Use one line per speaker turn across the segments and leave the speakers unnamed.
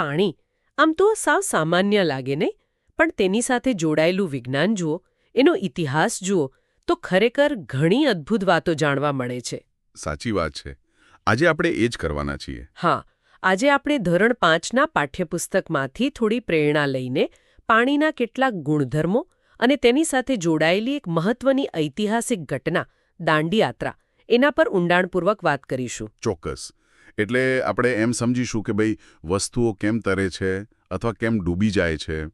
પાણી. આમ તો સાવ સામાન્ય લાગે નહીં? પણ તેની સાથે જોડાયેલું વિજ્ઞાન જુઓ એનો ઇતિહાસ જુઓ તો ખરેખર ઘણી અદ્ભુત વાતો જાણવા મળે છે.
સાચી વાત છે. આજે આપણે એ જ કરવાના છીએ.
હા આજે આપણે ધોરણ પાંચના પાઠ્યપુસ્તકમાંથી થોડી પ્રેરણા લઈને પાણીના કેટલાક ગુણધર્મો અને તેની સાથે જોડાયેલી એક મહત્વની ઐતિહાસિક ઘટના દાંડીયાત્રા એના પર ઊંડાણપૂર્વક વાત કરીશું.
ચોક્કસ. એટલે આપણે એમ સમજીશું કે ભાઈ વસ્તુઓ કેમ તરે છે અથવા કેમ ડૂબી જાય છે?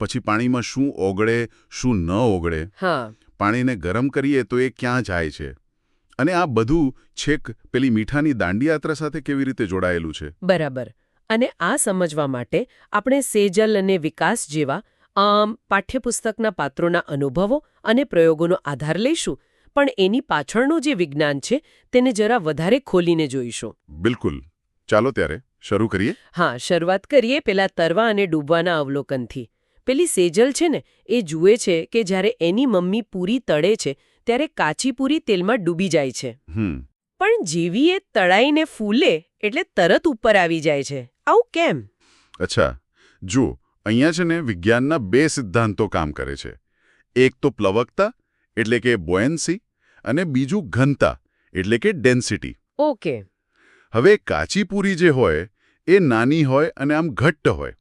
પછી પાણીમાં શું ઓગળે શું ન ઓગળે?
હા.
પાણીને ગરમ કરીએ તો એ ક્યાં જાય છે? અને આ બધું છેક પેલી મીઠાની દાંડીયાત્રા સાથે કેવી રીતે જોડાયેલું છે?
બરાબર. અને આ સમજવા માટે આપણે સેજલ અને વિકાસ જેવા આમ પાઠ્યપુસ્તકના પાત્રોના અનુભવો અને પ્રયોગોનો આધાર લઈશું. પણ એની પાછળનું જે વિજ્ઞાન છે તેને જરા વધારે ખોલીને જોઈશું.
બિલકુલ. ચાલો ત્યારે શરૂ કરીએ?
હા શરૂઆત કરીએ પેલા તરવા અને ડૂબવાના અવલોકનથી. પેલી સેજલ છે ને એ જુએ છે કે જ્યારે એની મમ્મી પૂરી તળે છે ત્યારે કાચી પૂરી તેલમાં ડૂબી જાય છે.
હમ.
પણ જેવી એ તળાઈને ફૂલે એટલે તરત ઉપર આવી જાય છે. આવું કેમ?
અચ્છા. જુઓ અહીંયા છે ને વિજ્ઞાનના બે સિદ્ધાંતો કામ કરે છે. એક તો પ્લવકતા એટલે કે બોયન્સી અને બીજું ઘનતા એટલે કે ડેન્સિટી
ઓકે.
હવે કાચી પૂરી જે હોય એ નાની હોય અને આમ ઘટ્ટ હોય.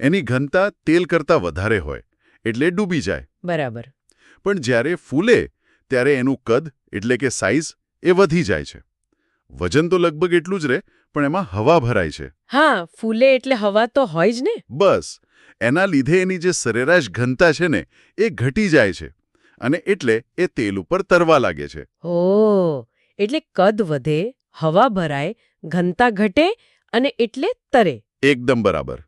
એની ઘનતા તેલ કરતાં વધારે હોય એટલે ડૂબી જાય.
બરાબર.
પણ જ્યારે ફૂલે ત્યારે એનું કદ એટલે કે સાઇઝ એ વધી જાય છે. વજન તો લગભગ એટલું જ રહે પણ એમાં હવા ભરાય છે.
હા ફૂલે એટલે હવા તો હોય જ ને.
બસ. એના લીધે એની જે સરેરાશ ઘનતા છે ને એ ઘટી જાય છે. અને એટલે એ તેલ ઉપર તરવા લાગે છે.
ઓ એટલે કદ વધે હવા ભરાય ઘનતા ઘટે અને એટલે તરે.
એકદમ બરાબર.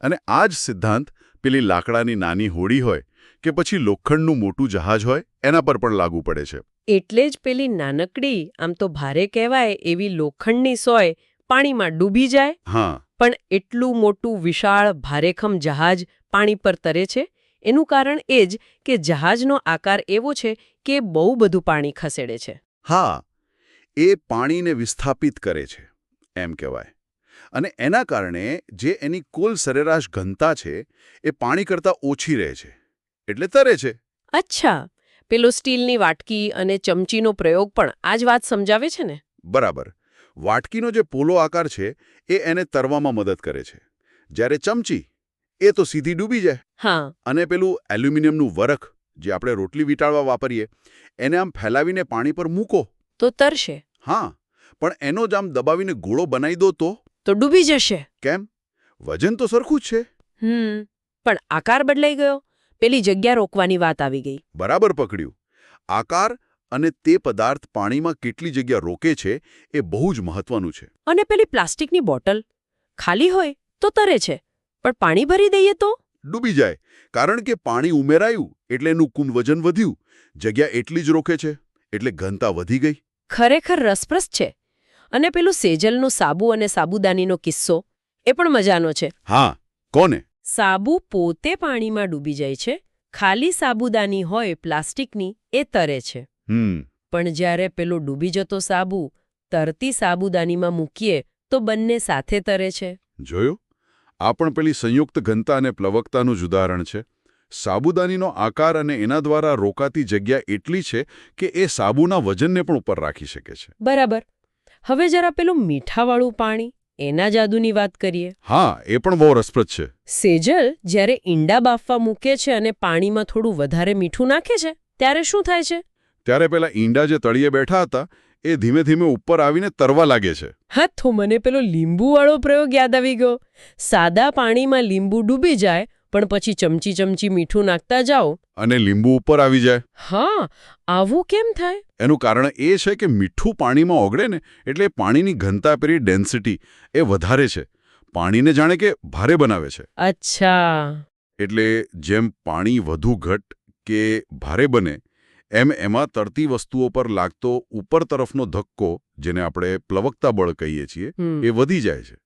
અને આ જ સિદ્ધાંત પેલી લાકડાની નાની હોડી હોય કે પછી લોખંડનું મોટું જહાજ હોય એના પર પણ લાગુ પડે છે.
એટલે જ પેલી નાનકડી આમ તો ભારે કહેવાય એવી લોખંડની સોય પાણીમાં ડૂબી જાય.
હા.
પણ એટલું મોટું વિશાળ ભારેખમ જહાજ પાણી પર તરે છે? એનું કારણ એ જ કે જહાજનો આકાર એવો છે કે બહુ બધું પાણી ખસેડે છે.
હા એ પાણીને વિસ્થાપિત કરે છે એમ કહેવાય. અને એના કારણે જે એની કુલ સરેરાશ ઘનતા છે એ પાણી કરતાં ઓછી રહે છે એટલે તરે છે.
અચ્છા પેલો સ્ટીલની વાટકી અને ચમચીનો પ્રયોગ પણ આ જ વાત સમજાવે છે ને?
બરાબર. વાટકીનો જે પોલો આકાર છે એ એને તરવામાં મદદ કરે છે. જ્યારે ચમચી એ તો સીધી ડૂબી જાય.
હા.
અને પેલું એલ્યુમિનિયમનું વરખ જે આપણે રોટલી વીંટાળવા વાપરીએ એને આમ ફેલાવીને પાણી પર મૂકો.
તો તરશે.
હા પણ એનો જ આમ દબાવીને ગોળો બનાવી દો તો?
તો ડૂબી જશે.
કેમ? વજન તો સરખું જ છે.
હમ પણ આકાર બદલાઈ ગયો. પેલી જગ્યા રોકવાની વાત આવી ગઈ.
બરાબર પકડ્યું. આકાર અને તે પદાર્થ પાણીમાં કેટલી જગ્યા રોકે છે એ બહુ જ મહત્વનું છે.
અને પેલી પ્લાસ્ટિકની બોટલ ખાલી હોય તો તરે છે. પણ પાણી ભરી દઈએ તો?
ડૂબી જાય. કારણ કે પાણી ઉમેરાયું એટલે એનું કુંભ વજન વધ્યું. જગ્યા એટલી જ રોકે છે એટલે ઘનતા વધી ગઈ.
ખરેખર રસપ્રસ છે. અને પેલું સેજલનું સાબુ અને સાબુદાનીનો કિસ્સો એ પણ મજાનો છે.
હા કોને?
સાબુ પોતે પાણીમાં ડૂબી જાય છે ખાલી સાબુદાની હોય પ્લાસ્ટિકની એ તરે છે. પણ જ્યારે પેલો ડૂબી જતો સાબુ તરતી સાબુદાનીમાં મૂકીએ તો બંને સાથે તરે છે.
જોયું? આ પણ પેલી સંયુક્ત ઘનતા અને પ્લવકતાનું જ ઉદાહરણ છે. સાબુદાનીનો આકાર અને એના દ્વારા રોકાતી જગ્યા એટલી છે કે એ સાબુના વજનને પણ ઉપર રાખી શકે છે.
બરાબર. હવે જરા પેલું મીઠાવાળું પાણી એના જાદુની વાત કરીએ.
હા એ પણ બહુ રસપ્રદ છે.
સેજલ જ્યારે ઈંડા બાફવા મૂકે છે અને પાણીમાં થોડું વધારે મીઠું નાખે છે ત્યારે શું થાય છે?
ત્યારે પેલા ઈંડા જે તળિયે બેઠા હતા એ ધીમે ધીમે ઉપર આવીને તરવા લાગે છે.
હા તો મને પેલો લીંબુવાળો પ્રયોગ યાદ આવી ગયો. સાદા પાણીમાં લીંબુ ડૂબી જાય પણ પછી ચમચી ચમચી મીઠું નાખતા જાઓ.
અને લીંબુ ઉપર આવી જાય.
હા આવું કેમ થાય?
એનું કારણ એ છે કે મીઠું પાણીમાં ઓગળે ને એટલે પાણીની ઘનતા પેરી ડેન્સિટી એ વધારે છે. પાણીને જાણે કે ભારે બનાવે છે.
અચ્છા.
એટલે જેમ પાણી વધુ ઘટ કે ભારે બને એમ એમાં તરતી વસ્તુઓ પર લાગતો ઉપર તરફનો ધક્કો જેને આપણે પ્લવકતા બળ કહીએ છીએ એ વધી જાય છે.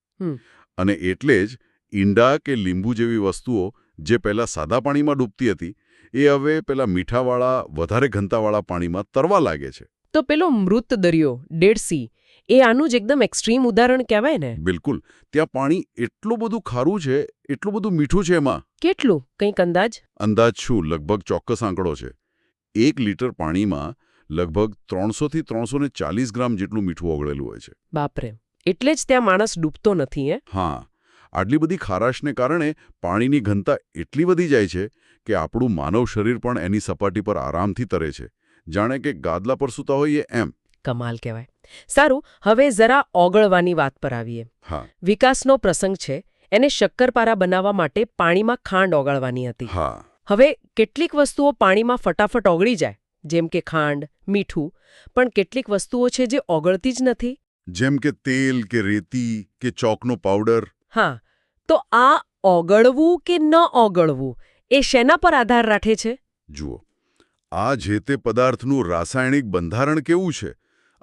અને એટલે જ ઈંડા કે લીંબુ જેવી વસ્તુઓ જે પહેલા સાદા પાણીમાં ડૂબતી હતી એ હવે પેલા મીઠાવાળા વધારે ઘનતાવાળા પાણીમાં તરવા લાગે છે.
તો પેલો મૃત દરિયો ડેડ સી એ આનું જ એકદમ એક્સ્ટ્રીમ ઉદાહરણ કહેવાય ને?
બિલકુલ. ત્યાં પાણી એટલું બધું ખારું છે એટલું બધું મીઠું છે એમાં.
કેટલું? કંઈક અંદાજ?
અંદાજ શું? લગભગ ચોક્કસ આંકડો છે. એક લીટર પાણીમાં લગભગ ત્રણસોથી ત્રણસો ને ચાલીસ ગ્રામ જેટલું મીઠું ઓગળેલું હોય છે.
બાપરે એટલે જ ત્યાં માણસ ડૂબતો નથી એ
હા. આટલી બધી ખારાશને કારણે પાણીની ઘનતા એટલી વધી જાય છે કે આપણું માનવ શરીર પણ એની સપાટી પર આરામથી તરે છે. જાણે કે ગાદલા પર સૂતા હોઈએ એમ.
કમાલ કહેવાય. સારું હવે જરા ઓગળવાની વાત પર આવીએ.
હા.
વિકાસનો પ્રસંગ છે. એને શક્કરપારા બનાવવા માટે પાણીમાં ખાંડ ઓગળવાની હતી.
હા.
હવે કેટલીક વસ્તુઓ પાણીમાં ફટાફટ ઓગળી જાય જેમ કે ખાંડ મીઠું પણ કેટલીક વસ્તુઓ છે જે ઓગળતી જ નથી.
જેમ કે તેલ કે રેતી કે ચોકનો પાવડર.
હા તો આ ઓગળવું કે ન ઓગળવું એ શેના પર આધાર રાખે છે?
જુઓ આ જે તે પદાર્થનું રાસાયણિક બંધારણ કેવું છે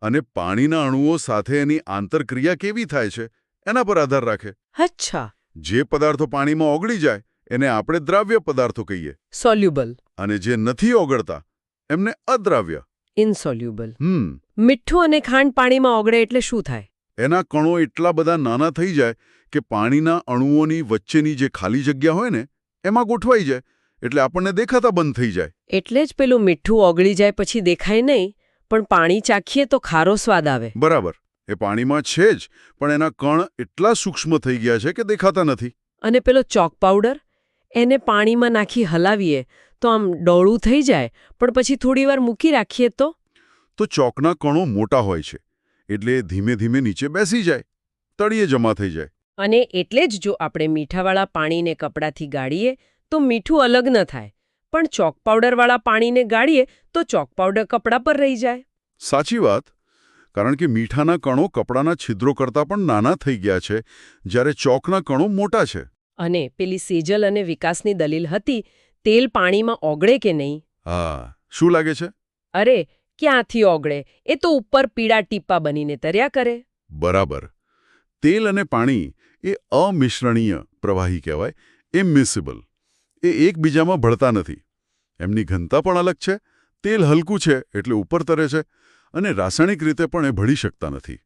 અને પાણીના અણુઓ સાથે એની આંતરક્રિયા કેવી થાય છે એના પર આધાર રાખે.
અચ્છા.
જે પદાર્થો પાણીમાં ઓગળી જાય એને આપણે દ્રાવ્ય પદાર્થો કહીએ.
સોલ્યુબલ
અને જે નથી ઓગળતા એમને અદ્રાવ્ય.
ઇનસોલ્યુબલ
હમ.
મીઠું અને ખાંડ પાણીમાં ઓગળે એટલે શું થાય?
એના કણો એટલા બધા નાના થઈ જાય કે પાણીના અણુઓની વચ્ચેની જે ખાલી જગ્યા હોય ને એમાં ગોઠવાઈ જાય. એટલે આપણને દેખાતા બંધ થઈ જાય.
એટલે જ પેલું મીઠું ઓગળી જાય પછી દેખાય નહીં પણ પાણી ચાખીએ તો ખારો સ્વાદ આવે.
બરાબર. એ પાણીમાં છે જ પણ એના કણ એટલા સૂક્ષ્મ થઈ ગયા છે કે દેખાતા નથી.
અને પેલો ચોક પાવડર? એને પાણીમાં નાખી હલાવીએ તો આમ ડોળું થઈ જાય પણ પછી થોડીવાર મૂકી રાખીએ તો?
તો ચોકના કણો મોટા હોય છે એટલે ધીમે ધીમે નીચે બેસી જાય તળિયે જમા થઈ જાય.
અને એટલે જ જો આપણે મીઠાવાળા પાણીને કપડાથી ગાળીએ તો મીઠું અલગ ન થાય પણ ચોક પાવડરવાળા પાણીને ગાળીએ તો ચોક પાવડર કપડા પર રહી જાય.
સાચી વાત કારણ કે મીઠાના કણો કપડાના છિદ્રો કરતાં પણ નાના થઈ ગયા છે જ્યારે ચોકના કણો મોટા છે.
અને પેલી સેજલ અને વિકાસની દલીલ હતી તેલ પાણીમાં ઓગળે કે નહીં?
હા શું લાગે છે?
અરે ક્યાંથી ઓગળે? એ તો ઉપર પીળા ટીપા બનીને તર્યા કરે.
બરાબર. તેલ અને પાણી એ અમિશ્રણીય પ્રવાહી કહેવાય ઇમિસિબલ એ એકબીજામાં ભળતા નથી. એમની ઘનતા પણ અલગ છે તેલ હલકું છે એટલે ઉપર તરે છે અને રાસાયણિક રીતે પણ એ ભળી શકતા નથી.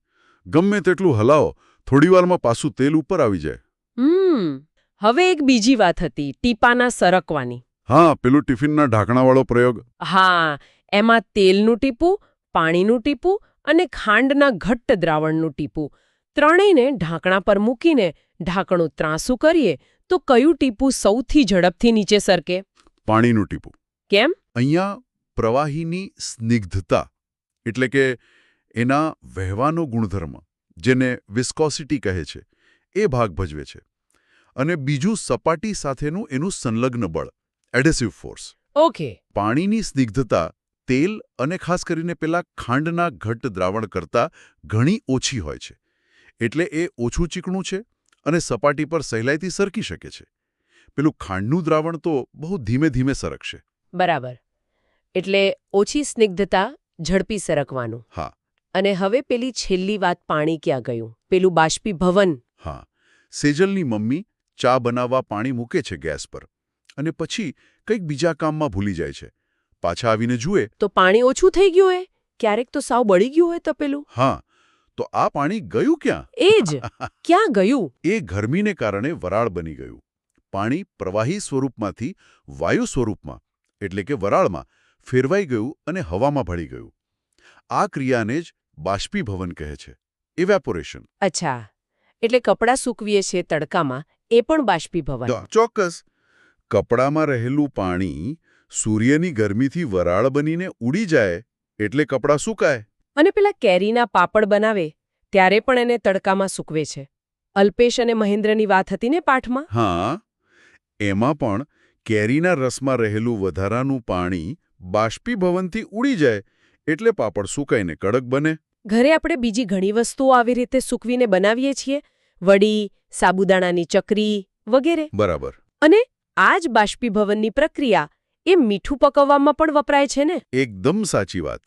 ગમે તેટલું હલાવો થોડીવારમાં પાછું તેલ ઉપર આવી જાય.
હમ. હવે એક બીજી વાત હતી ટીપાના સરકવાની.
હા પેલું ટિફિનના ઢાંકણાવાળો પ્રયોગ.
હા એમાં તેલનું ટીપું પાણીનું ટીપું અને ખાંડના ઘટ્ટ દ્રાવણનું ટીપું. ત્રણેયને ઢાંકણા પર મૂકીને ઢાંકણું ત્રાંસું કરીએ તો કયું ટીપું સૌથી ઝડપથી નીચે સરકે?
પાણીનું ટીપું.
કેમ?
અહીંયા પ્રવાહીની સ્નિગ્ધતા એટલે કે એના વહેવાનો ગુણધર્મ જેને વિસ્કોસિટી કહે છે એ ભાગ ભજવે છે. અને બીજું સપાટી સાથેનું એનું સંલગ્ન બળ એડેસિવ ફોર્સ.
ઓકે.
પાણીની સ્નિગ્ધતા તેલ અને ખાસ કરીને પેલા ખાંડના ઘટ્ટ દ્રાવણ કરતાં ઘણી ઓછી હોય છે. એટલે એ ઓછું ચીકણું છે અને સપાટી પર સહેલાઈથી સરકી શકે છે. પેલું ખાંડનું દ્રાવણ તો બહુ ધીમે ધીમે સરકશે.
બરાબર. એટલે ઓછી સ્નિગ્ધતા ઝડપી સરકવાનું.
હા.
અને હવે પેલી છેલ્લી વાત પાણી ક્યાં ગયું? પેલું બાષ્પીભવન.
હા. સેજલની મમ્મી ચા બનાવવા પાણી મૂકે છે ગેસ પર અને પછી કંઈક બીજા કામમાં ભૂલી જાય છે. પાછા આવીને જુએ
તો પાણી ઓછું થઈ ગયું હોય ક્યારેક તો સાવ બળી ગયું હોય તપેલું?
હા તો આ પાણી ગયું ક્યાં?
એ જ ક્યાં ગયું?
એ ગરમીને કારણે વરાળ બની ગયું. પાણી પ્રવાહી સ્વરૂપમાંથી વાયુ સ્વરૂપમાં એટલે કે વરાળમાં ફેરવાઈ ગયું અને હવામાં ભળી ગયું. આ ક્રિયાને જ બાષ્પીભવન કહે છે. ઇવેપોરેશન
અચ્છા એટલે કપડાં સૂકવીએ છીએ તડકામાં એ પણ બાષ્પીભવન.
ચોક્કસ. કપડામાં રહેલું પાણી સૂર્યની ગરમીથી વરાળ બનીને ઉડી જાય એટલે કપડાં સુકાય.
અને પેલા કેરીના પાપડ બનાવે ત્યારે પણ એને તડકામાં સૂકવે છે. અલ્પેશ અને મહેન્દ્રની વાત હતી ને પાઠમાં?
હા. એમાં પણ કેરીના રસમાં રહેલું વધારાનું પાણી બાષ્પીભવનથી ઉડી જાય એટલે પાપડ સુકાઈને કડક બને.
ઘરે આપણે બીજી ઘણી વસ્તુઓ આવી રીતે સૂકવીને બનાવીએ છીએ વડી સાબુદાણાની ચકરી વગેરે.
બરાબર.
અને આ જ બાષ્પીભવનની પ્રક્રિયા એ મીઠું પકવવામાં પણ વપરાય છે ને?
એકદમ સાચી વાત.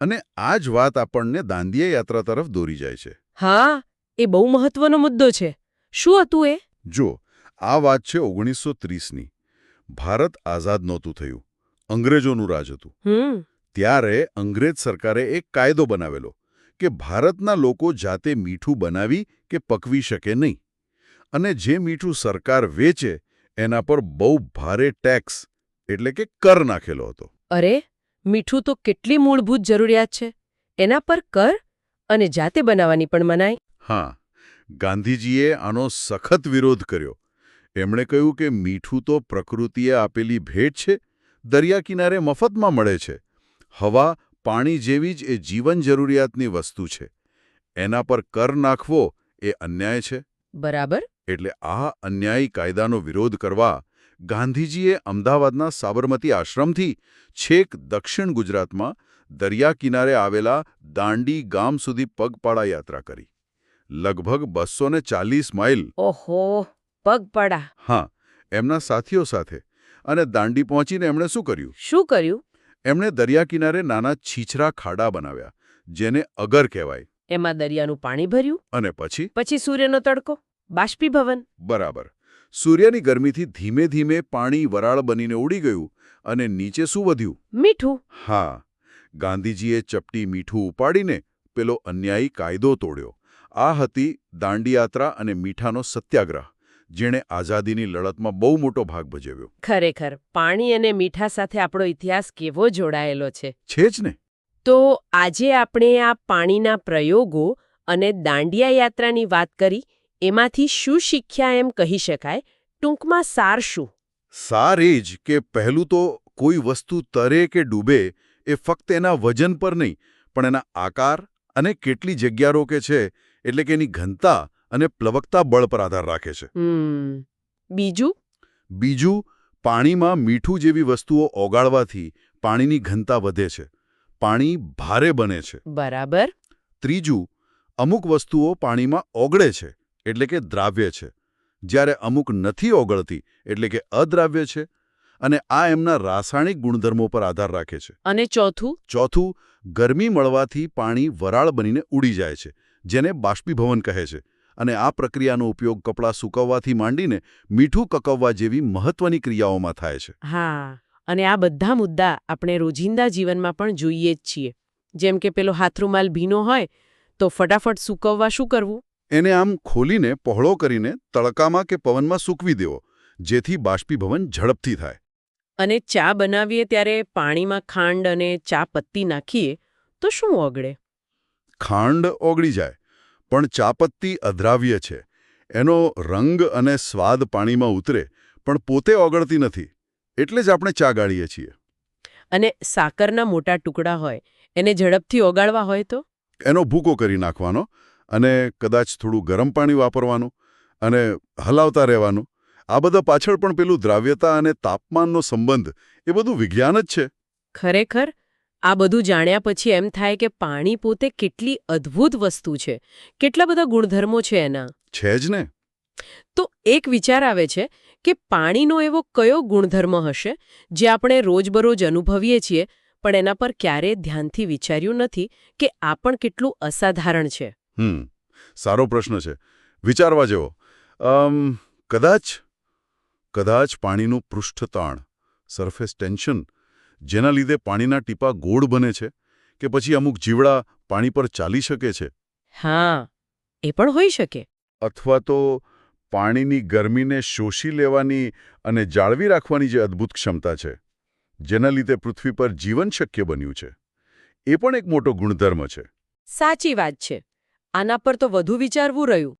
અને આ જ વાત આપણને દાંડિયા યાત્રા તરફ દોરી જાય છે.
હા એ બહુ મહત્વનો મુદ્દો છે. શું હતું એ?
જો આ વાત છે ઓગણીસો ત્રીસની. ભારત આઝાદ નહોતું થયું. અંગ્રેજોનું રાજ હતું. ત્યારે અંગ્રેજ સરકારે એક કાયદો બનાવેલો. કે ભારતના લોકો જાતે મીઠું બનાવી કે પકવી શકે નહીં. અને જે મીઠું સરકાર વેચે એના પર બહુ ભારે ટેક્સ એટલે કે કર નાખેલો હતો.
અરે મીઠું તો કેટલી મૂળભૂત જરૂરિયાત છે. એના પર કર અને જાતે બનાવવાની પણ મનાય.
હા ગાંધીજીએ આનો સખત વિરોધ કર્યો. એમણે કહ્યું કે મીઠું તો પ્રકૃતિએ આપેલી ભેટ છે દરિયા કિનારે મફતમાં મળે છે. હવા પાણી જેવી જ એ જીવન જરૂરિયાતની વસ્તુ છે. એના પર કર નાખવો એ અન્યાય છે.
બરાબર.
એટલે આ અન્યાયી કાયદાનો વિરોધ કરવા ગાંધીજીએ અમદાવાદના સાબરમતી આશ્રમથી છેક દક્ષિણ ગુજરાતમાં દરિયા કિનારે આવેલા દાંડી ગામ સુધી પગપાળા યાત્રા કરી. લગભગ બસો માઇલ.
ઓહો પગપાળા.
હા એમના સાથીઓ સાથે. અને દાંડી પહોંચીને એમણે શું કર્યું?
શું કર્યું?
એમણે દરિયા કિનારે નાના છીછરા ખાડા બનાવ્યા જેને અગર કહેવાય.
એમાં દરિયાનું પાણી ભર્યું
અને પછી?
પછી સૂર્યનો તડકો બાષ્પીભવન.
બરાબર. સૂર્યની ગરમીથી ધીમે ધીમે પાણી વરાળ બનીને ઉડી ગયું અને નીચે શું વધ્યું?
મીઠું.
હા. ગાંધીજીએ ચપટી મીઠું ઉપાડીને પેલો અન્યાયી કાયદો તોડ્યો. આ હતી દાંડીયાત્રા અને મીઠાનો સત્યાગ્રહ. જેણે આઝાદીની લડતમાં બહુ મોટો ભાગ ભજવ્યો.
ખરેખર પાણી અને મીઠા સાથે આપણો ઇતિહાસ કેવો જોડાયેલો છે?
છે જ ને.
તો આજે આપણે આ પાણીના પ્રયોગો અને દાંડિયા યાત્રાની વાત કરી એમાંથી શું શીખ્યા એમ કહી શકાય? ટૂંકમાં સાર શું?
સાર એ જ કે પહેલું તો કોઈ વસ્તુ તરે કે ડૂબે એ ફક્ત એના વજન પર નહીં પણ એના આકાર અને કેટલી જગ્યા રોકે છે એટલે કે એની ઘનતા અને પ્લવકતા બળ પર આધાર રાખે છે.
બીજું?
બીજું પાણીમાં મીઠું જેવી વસ્તુઓ ઓગાળવાથી પાણીની ઘનતા વધે છે. પાણી ભારે બને છે.
બરાબર.
ત્રીજું અમુક વસ્તુઓ પાણીમાં ઓગળે છે એટલે કે દ્રાવ્ય છે. જ્યારે અમુક નથી ઓગળતી એટલે કે અદ્રાવ્ય છે અને આ એમના રાસાયણિક ગુણધર્મો પર આધાર રાખે છે.
અને ચોથું?
ચોથું ગરમી મળવાથી પાણી વરાળ બનીને ઉડી જાય છે જેને બાષ્પીભવન કહે છે. અને આ પ્રક્રિયાનો ઉપયોગ કપડાં સૂકવવાથી માંડીને મીઠું કકવવા જેવી મહત્વની ક્રિયાઓમાં થાય છે.
હા અને આ બધા મુદ્દા આપણે રોજિંદા જીવનમાં પણ જોઈએ જ છીએ. જેમ કે પેલો હાથરૂમાલ ભીનો હોય તો ફટાફટ સૂકવવા શું કરવું?
એને આમ ખોલીને પહોળો કરીને તડકામાં કે પવનમાં સૂકવી દેવો જેથી બાષ્પીભવન ઝડપથી થાય.
અને ચા બનાવીએ ત્યારે પાણીમાં ખાંડ અને ચા પત્તી નાખીએ તો શું ઓગળે?
ખાંડ ઓગળી જાય. પણ ચાપત્તી અધ્રાવ્ય છે. એનો રંગ અને સ્વાદ પાણીમાં ઉતરે પણ પોતે ઓગળતી નથી. એટલે જ આપણે ચા ગાળીએ છીએ.
અને સાકરના મોટા ટુકડા હોય એને ઝડપથી ઓગાળવા હોય તો?
એનો ભૂકો કરી નાખવાનો અને કદાચ થોડું ગરમ પાણી વાપરવાનું અને હલાવતા રહેવાનું. આ બધા પાછળ પણ પેલું દ્રાવ્યતા અને તાપમાનનો સંબંધ એ બધું વિજ્ઞાન જ છે.
ખરેખર? આ બધું જાણ્યા પછી એમ થાય કે પાણી પોતે કેટલી અદ્ભુત વસ્તુ છે. કેટલા બધા ગુણધર્મો છે એના.
છે જ ને.
તો એક વિચાર આવે છે કે પાણીનો એવો કયો ગુણધર્મ હશે જે આપણે રોજબરોજ અનુભવીએ છીએ પણ એના પર ક્યારેય ધ્યાનથી વિચાર્યું નથી કે આ પણ કેટલું અસાધારણ છે.
હમ સારો પ્રશ્ન છે. વિચારવા જેવો. કદાચ કદાચ પાણીનું પૃષ્ઠતાણ સરફેસ ટેન્શન જેના લીધે પાણીના ટીપા ગોળ બને છે કે પછી અમુક જીવડા પાણી પર ચાલી શકે છે.
હા એ પણ હોઈ શકે.
અથવા તો પાણીની ગરમીને શોષી લેવાની અને જાળવી રાખવાની જે અદ્ભુત ક્ષમતા છે જેના લીધે પૃથ્વી પર જીવન શક્ય બન્યું છે. એ પણ એક મોટો ગુણધર્મ છે.
સાચી વાત છે. આના પર તો વધુ વિચારવું રહ્યું.